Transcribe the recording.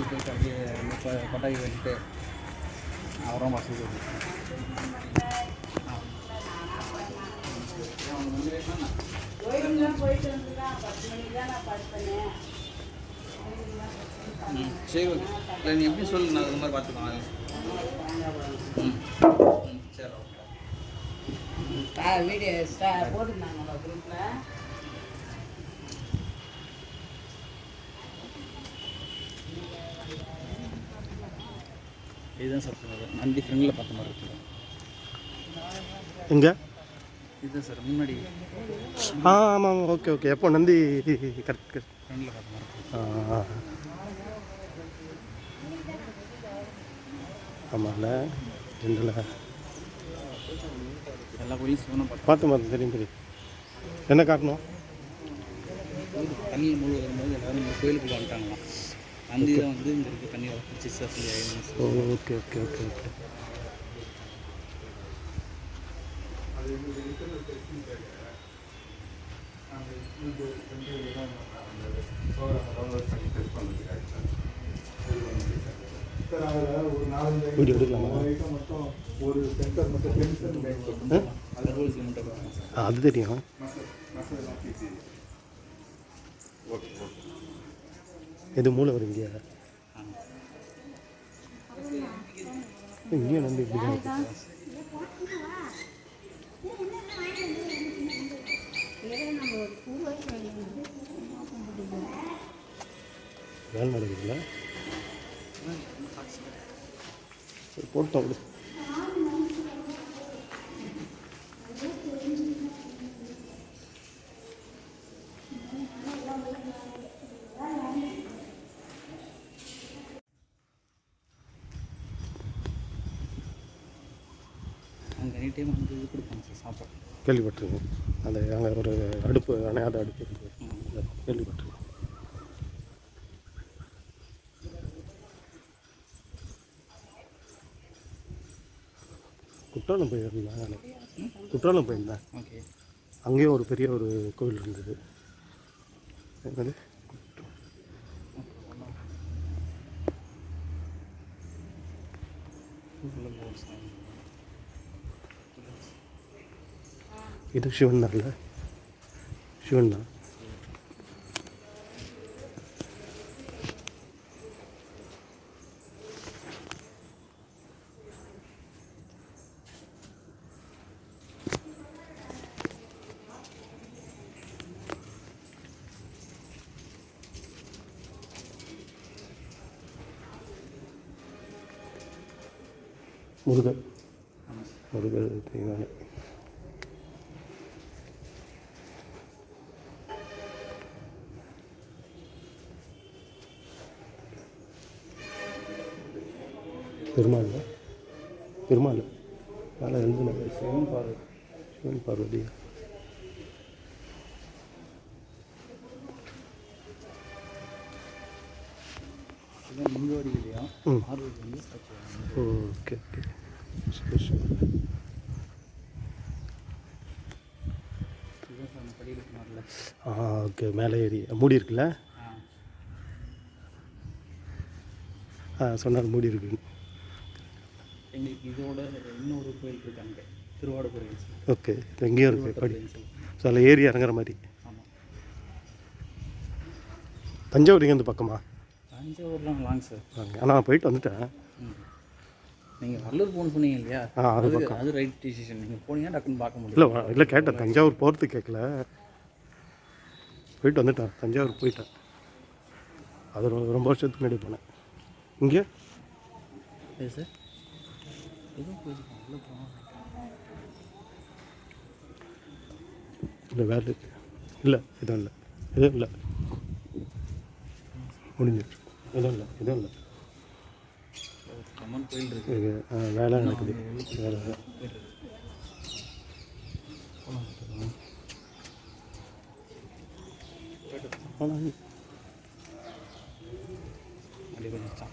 கூப்பிட்டு போயிட்டு அப்படியே இப்போ கொட்டாய் வெட்டிட்டு அப்புறம் பஸ்ஸுக்கு ம் சரி ஓகே. இல்லை நீ எப்படி சொல்லு? நான் அது மாதிரி பார்த்துக்கலாம். ம். சரி ஓகே. வீடியோ போட்டுருந்தாங்க குரூப்பில் இதுதான் சார் நந்தி ஃப்ரெண்டில் பார்த்த மாதிரி இருக்குது எங்கே? இதுதான் சார் முன்னாடி. ஆ ஆமாம் ஓகே ஓகே. எப்போ? நந்தி. Correct correct. ஃப்ரெண்டில் பார்த்த மாதிரி ஆ ஆமாம்ல ஜென்ரலாக எல்லா கோயிலும் சிவனும் பார்த்து பார்த்து தெரியும் தெரியும். என்ன காட்டணும்? தண்ணியில் முழு வரும்போது எல்லாரும் கோயிலுக்குள்ள வந்துட்டாங்களாம். நந்தி தான் வந்து இங்கே இருக்க தண்ணி ஓ okay okay okay okay video எடுக்கலாமா? ஒரு சென்டர் மட்டும் டென்ஷன் எது மூளை வரும் இங்கே இங்கேயும் நம்பி இப்படி வேலை நடக்குதுல்ல போட்டோம் அப்படி எனி டைம் வந்து இது கொடுப்பாங்க சார் சாப்பாடு. கேள்விப்பட்டிருக்கேன் அந்த அங்கே ஒரு அடுப்பு அணையாத அடுப்பு கேள்விப்பட்டிருக்கேன் குற்றாலம் போயிருந்தேன் குற்றாலம் போயிருந்தேன். ஓகே அங்கேயும் ஒரு பெரிய ஒரு கோவில் இருந்தது. என்னது உள்ள போகும் சார் இது சிவன் தான் இல்லை சிவன் தான் முருகர் முருகர் தெய்வானை பெருமாள் பெருமாள். மேலே எழுதுனது Sivan Parvati. Sivan Parvati okay okay. ஆ மேலே ஏறி மூடி இருக்குல்ல? ஆ. ஆ சொன்னார் மூடி இருக்கு எங்களுக்கு இதோட இன்னொரு கோயில் இருக்கு அங்கே திருவாடுதுறை ஓகே எங்கேயும் இருக்குது படி. ஸோ அதில் ஏறி இறங்குற மாதிரி. ஆமாம் தஞ்சாவூர் இங்கேருந்து பக்கமா? தஞ்சாவூர்லாம் லாங் சார் ஆனால் நான் போயிட்டு வந்துட்டேன். நீங்கள் வள்ளூர் போகணும்னு சொன்னீங்க இல்லையா? ஆ, அது அது அது ரைட் டிசிஷன் நீங்கள் போனீங்கன்னா டக்குன்னு பார்க்க முடியும். இல்லை இல்லை கேட்டேன். தஞ்சாவூர் போகிறதுக்கு கேட்கல போயிட்டு வந்துட்டேன். தஞ்சாவூர் போயிட்டேன். அது ரொம்ப வருஷத்துக்கு முன்னாடி போனேன். இங்கே? சார் எதுவும் போயிருக்கோம் உள்ளே போனோம் இல்லை வேறு இருக்கு இல்லை எதுவும் இல்லை எதுவும் இல்லை முடிஞ்சிருச்சு எதுவும் இல்லை எதுவும் இல்லை அம்மன் கோயில் இருக்கு இது, ஆ, வேலை நடக்குது வேலை ஆனால் அப்படியே கொஞ்சம் சார்